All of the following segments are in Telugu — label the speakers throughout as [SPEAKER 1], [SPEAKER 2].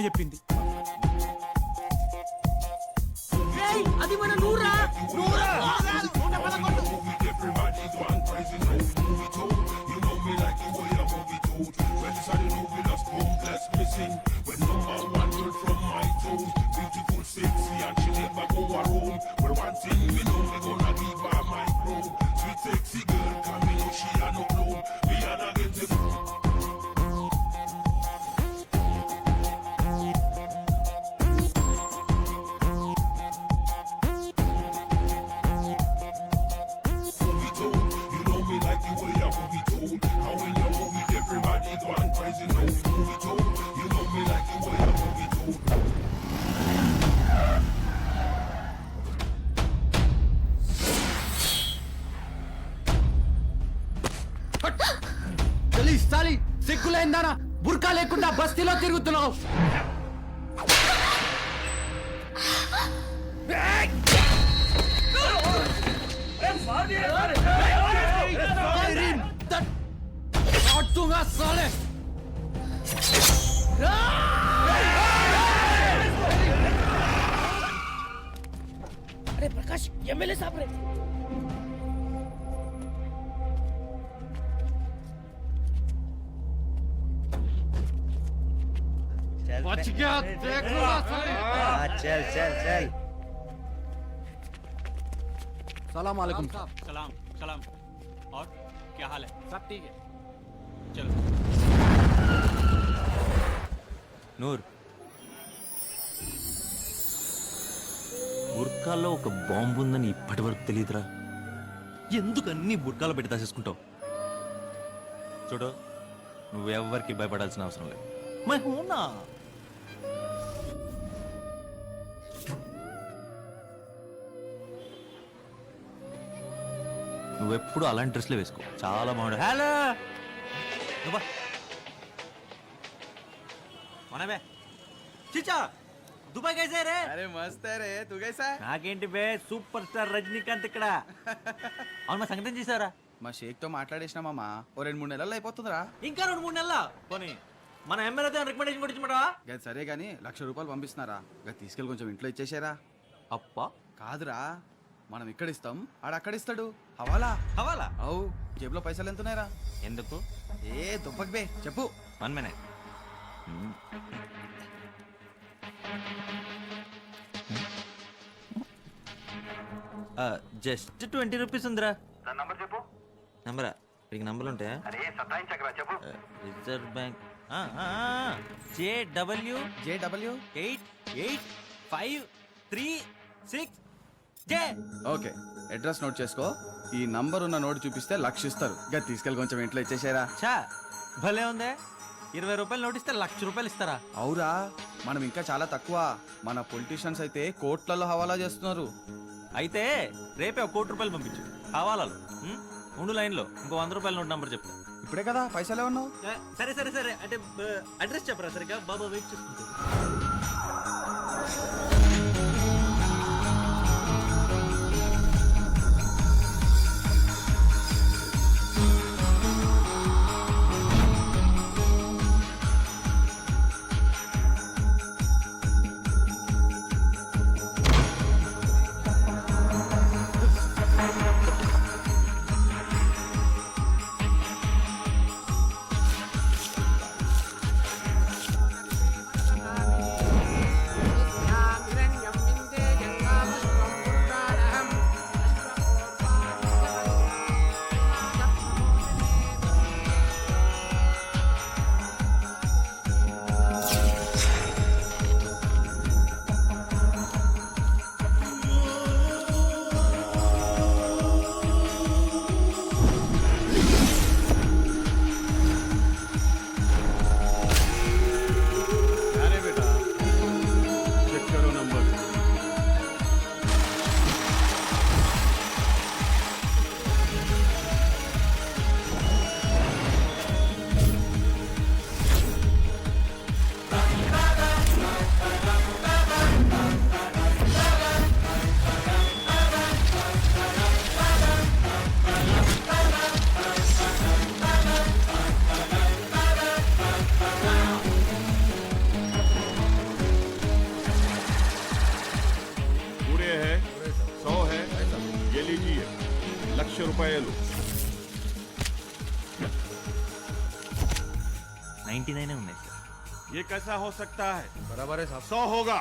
[SPEAKER 1] అమ్మ చెప్పింది.
[SPEAKER 2] అది మన నూరా?
[SPEAKER 3] నూరా? కిందన బుర్కా లేకుండా బస్తీలో తిరుగుతున్నావు.
[SPEAKER 2] అరే ప్రకాష్ ఎమ్మెల్యే సాబ్ రే
[SPEAKER 3] बच गया देख लो साले
[SPEAKER 4] चल चल चल
[SPEAKER 3] सलाम वालेकुम
[SPEAKER 1] సలాం సలాం और क्या हाल है
[SPEAKER 3] सब ठीक है
[SPEAKER 1] चलो
[SPEAKER 5] నూర్ బుర్కాల్లో ఒక బాంబు ఉందని ఇప్పటి వరకు తెలియదురా ఎందుకు అన్ని బుర్కాలు పెట్టి దాచేసుకుంటావు చూడు నువ్వెవ్వరికి భయపడాల్సిన అవసరం లేదు మై హూనా నువ్వెప్పుడు అలాంటి డ్రెస్లే వేసుకో. చాలా బాగుండు. హలో! నువ్వా మనమే. చిచా దుబాయ్ కైసే రే?
[SPEAKER 6] అరే మస్త్ రే. తు గైసా
[SPEAKER 5] నాకేంటి బే సూపర్ స్టార్ రజనీకాంత్ ఇక్కడ. అవును మా సంగతం చేశారా
[SPEAKER 6] మా షేక్తో మాట్లాడేసినామమ్మా ఓ రెండు మూడు నెలలు అయిపోతుందిరా.
[SPEAKER 5] ఇంకా రెండు మూడు నెలల? పోనీ. మన ఎమ్మెల్యేతో రికమెండేషన్
[SPEAKER 6] గది సరే గానీ లక్ష రూపాయలు పంపిస్తున్నారా? గది తీసుకెళ్ళి కొంచెం ఇంట్లో ఇచ్చేసారా.
[SPEAKER 5] అప్ప.
[SPEAKER 6] కాదురా. మనం ఇక్కడ ఇస్తాం ఆడ అక్కడ ఇస్తాడు హవాలా?
[SPEAKER 5] హవాలా?
[SPEAKER 6] అవు జేబులో పైసలు ఎంతున్నాయిరా.
[SPEAKER 5] ఎందుకు?
[SPEAKER 6] ఏ దుబ్బక్ బే చెప్పు.
[SPEAKER 5] One minute. Just twenty rupees ఉందిరా. నంబరా వీడికి నంబర్లు ఉంటాయా Reserve Bank. J W
[SPEAKER 6] J W
[SPEAKER 5] eight eight five three six J
[SPEAKER 6] okay address note చేసుకో. ఈ నంబర్ ఉన్న నోట్ చూపిస్తే లక్ష ఇస్తారు గది తీసుకెళ్ళి కొంచెం ఇంట్లో ఇచ్చేసారా.
[SPEAKER 5] చా భలే ఉందే. ఇరవై రూపాయలు నోటిస్తే లక్ష రూపాయలు ఇస్తారా?
[SPEAKER 6] అవురా. మనం ఇంకా చాలా తక్కువ. మన పొలిటీషియన్స్ అయితే కోట్లలో హవాలా చేస్తున్నారు.
[SPEAKER 5] అయితే రేపే ఒక కోటి రూపాయలు పంపించు. హవాలాలు ఉం? ఉండు లైన్లో. ఇంకో వంద రూపాయల నోట్ నంబర్ చెప్తా.
[SPEAKER 6] ఇప్పుడే కదా పైసలు ఏమన్నావు?
[SPEAKER 5] సరే సరే సరే. అంటే అడ్రస్ చెప్పరా సరిగా బాబా వెయిట్ रुपये है सौ है ये लीजिए लक्ष्य रुपये
[SPEAKER 7] लो।
[SPEAKER 5] నైన్టీ నైన్ ఉన్నాయి సార్
[SPEAKER 7] ये कैसा हो सकता है?
[SPEAKER 6] बराबर है साहब।
[SPEAKER 7] सौ होगा।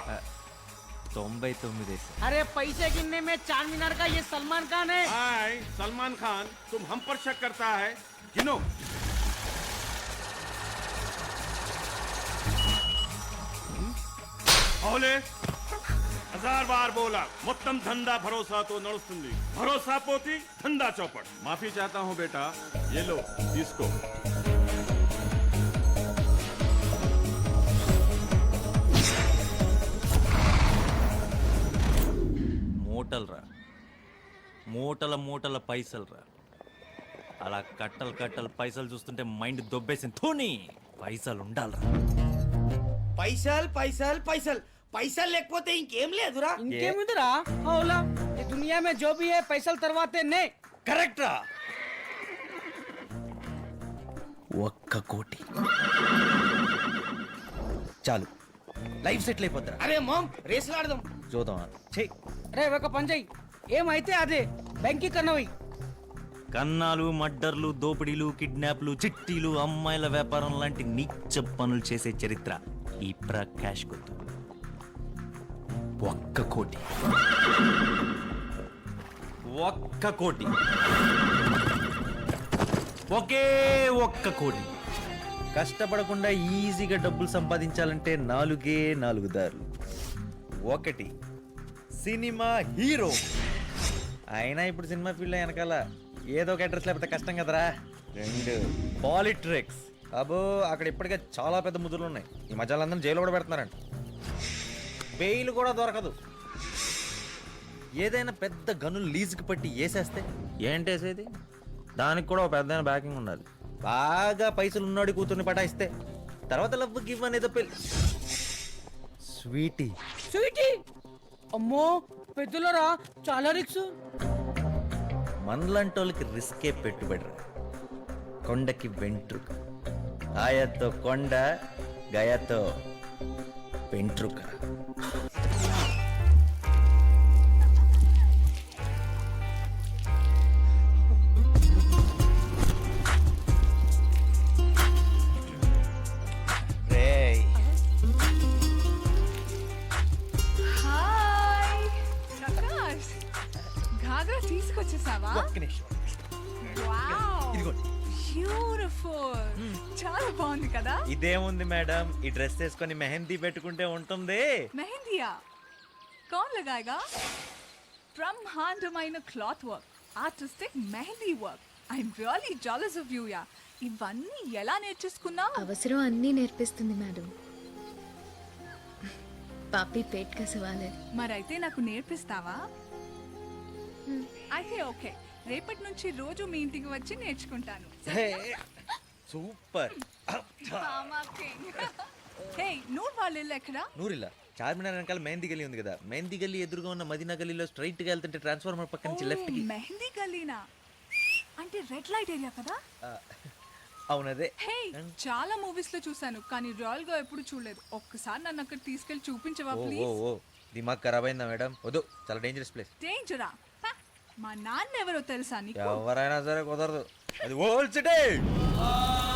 [SPEAKER 5] తొంభై తొమ్మిది సార్
[SPEAKER 2] अरे पैसे गिनने में चार मीनार का ये सलमान खान है।
[SPEAKER 7] हाय सलमान खान तुम हम पर शक करता है। गिनो। हम्म। ओले హజార్ బార్ బోలా. మొత్తం ధందా భరోసాతో నడుస్తుంది. భరోసా పోతి ధందా చౌపట్. మాఫీ చాతా హూ బేటా. ये लो తీసుకో.
[SPEAKER 5] మూటలు రా మూటల మూటల పైసలు రా అలా కట్టలు కట్టలు పైసలు చూస్తుంటే మైండ్ దొబ్బేసింది. ధోని పైసలు ఉండాలరా
[SPEAKER 3] పైసల్ పైసల్ పైసల్. పైసలు లేకపోతే ఇంకేం లేదురా.
[SPEAKER 2] ఇంకేముందిరా? దునియా మే జో భీ హై తర్వాతే నే.
[SPEAKER 3] కరెక్ట్ రా ఒక్క కోటి. చాలు. లైఫ్ సెటిల్ అయిపోతారు
[SPEAKER 2] అరే మామ్ రేసులు ఆడదాం.
[SPEAKER 3] చూద్దాం చెయ్
[SPEAKER 2] రే ఒక పని చెయ్యి. ఏమైతే అదే బ్యాంకి కన్నవి.
[SPEAKER 5] కన్నాలు మడ్డర్లు దోపిడీలు కిడ్నాప్లు చిట్టీలు అమ్మాయిల వ్యాపారం లాంటి నిచ్చ పనులు చేసే చరిత్ర ఈ ప్రకాష్ కొద్దు ఒక్క కోటి. ఒక్క కోటి. ఒకే ఒక్క కోటి. కష్టపడకుండా ఈజీగా డబ్బులు సంపాదించాలంటే నాలుగే నాలుగు దారులు. ఒకటి సినిమా హీరో. అయినా ఇప్పుడు సినిమా ఫీల్డ్ వెనకాల ఏదో ఒక అడ్రస్ లేకపోతే కష్టం కదరా. రెండు పాలిట్రిక్స్. అబో అక్కడ ఇప్పటికే చాలా పెద్ద ముద్రలు ఉన్నాయి. ఈ మధ్యలో అందరం జైలు కూడా పెడుతున్నారంట. బెయిల్ కూడా దొరకదు. ఏదైనా పెద్ద గనులు లీజుకి పట్టి వేసేస్తే ఏంటేసేది దానికి కూడా ఒక పెద్ద బ్యాకింగ్ ఉండాలి. బాగా పైసలు ఉన్నాడు కూతుర్ని పటాయిస్తే తర్వాత లవ్ గివ్ అనేది పెళ్ళి స్వీటీ.
[SPEAKER 2] స్వీటీ? అమ్మో పెద్దలరా? చాలా రిక్స్
[SPEAKER 5] మనలాంటి వాళ్ళకి రిస్కే పెట్టుబడి రా. కొండకి వెంట్రుక. ఆయతో కొండ గయతో వెంట్రుక
[SPEAKER 8] చాలా బాగుంది కదా?
[SPEAKER 5] ఇదేముంది మేడం? ఈ డ్రెస్ వేసుకొని మెహందీ పెట్టుకుంటే ఉంటుంది.
[SPEAKER 8] మెహందియా? కౌన్ లగాయగా బ్రహ్మాండమైన cloth work artistic mehndi work. I'm really jealous of you yeah ఇవన్నీ ఎలా నేర్చేసుకున్నావు
[SPEAKER 9] అవసరం అన్నీ నేర్పిస్తుంది మేడం. పాపి పేట్ కా సవాల్ है
[SPEAKER 8] మరైతే నాకు నేర్పిస్తావా? అయితే ఓకే. రేపటి నుంచి రోజు మీ ఇంటికి వచ్చి నేర్చుకుంటాను.
[SPEAKER 5] సూపర్.
[SPEAKER 8] నువ్వు వాళ్ళ ఇల్లు ఎక్కడా?
[SPEAKER 5] నూరిల్లా. చార్మినార్ వెనకాల మెహందీ గల్లీ ఉంది కదా. మెహందీ గల్లీ ఎదురుగా ఉన్న మదీనా గల్లీలో స్ట్రైట్గా వెళ్తుంటే ట్రాన్స్ఫార్మర్ పక్క నుంచి
[SPEAKER 8] లెఫ్ట్కి మెహందీ గల్లీనా? అంటే రెడ్ లైట్ ఏరియా కదా?
[SPEAKER 5] అవునదే.
[SPEAKER 8] హే చాలా మూవీస్లో చూసాను కానీ రాయల్గా ఎప్పుడు చూడలేదు. ఒక్కసారి నన్ను అక్కడ తీసుకెళ్ళి చూపించవా ప్లీజ్
[SPEAKER 5] ఓ దిమాగ్ ఖరాబ్ అయిందా మేడం? వద్దు చాలా డేంజరస్ ప్లేస్
[SPEAKER 8] డేంజరా మా నాన్న ఎవరో తెలుసా నీకు?
[SPEAKER 5] ఎవరైనా సరే కుదరదు. అది ఓల్డ్ సిటీ Oh.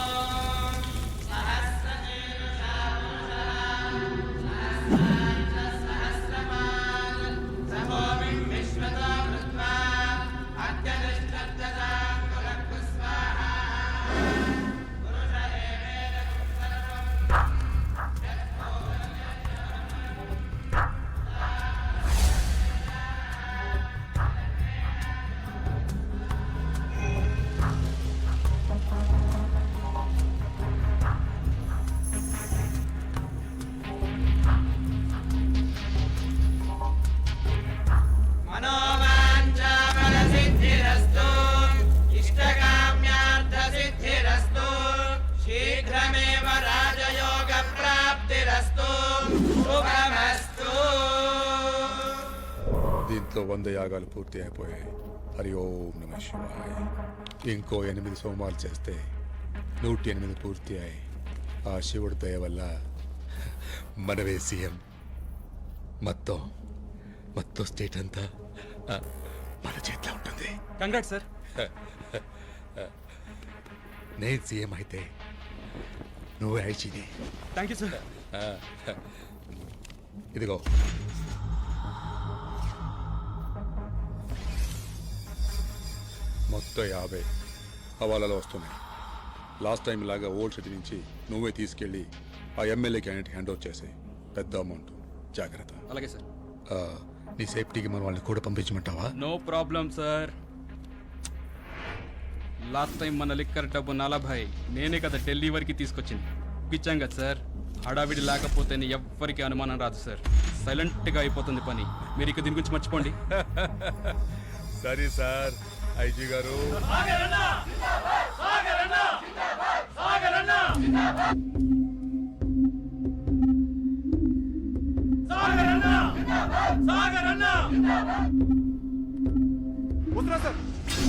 [SPEAKER 10] దీంట్లో వంద యాగాలు పూర్తి అయిపోయాయి. హరి ఓం నమ శివాయ. ఇంకో ఎనిమిది సోమాలు చేస్తే నూటి ఎనిమిది పూర్తి అయి ఆ శివుడి దయ వల్ల మనవే సీఎం. మొత్తం మొత్తం స్టేట్ అంతా మన చేతిలో ఉంటుంది.
[SPEAKER 1] Congrat sir.
[SPEAKER 10] నేను సీఎం అయితే నువ్వే ఐచీని
[SPEAKER 11] థ్యాంక్ యూ సార్.
[SPEAKER 10] ఇదిగో. మొత్తం యాభై. హవాలాలో వస్తున్నాయి. లాస్ట్ టైం లాగా ఓల్డ్ సిటీ నుంచి నువ్వే తీసుకెళ్ళి ఆ ఎమ్మెల్యే క్యాండిడేట్ హ్యాండ్ ఓవర్ చేసాయి. పెద్ద అమౌంట్. జాగ్రత్త.
[SPEAKER 11] అలాగే సార్.
[SPEAKER 10] నీ సేఫ్టీకి మన వాళ్ళని కూడా పంపించమంటావా?
[SPEAKER 11] No problem sir. Last time మన లిక్కర్ డబ్బు నలభై. నేనే కదా ఢిల్లీ వరకు తీసుకొచ్చింది. ఇచ్చాం కదా సార్. హడావిడి లేకపోతే ఎవ్వరికి అనుమానం రాదు సార్. సైలెంట్గా అయిపోతుంది పని. మీరు ఇక దీని గురించి మర్చిపోండి.
[SPEAKER 10] సరే సార్. ఐజీ గారు.
[SPEAKER 12] సార్.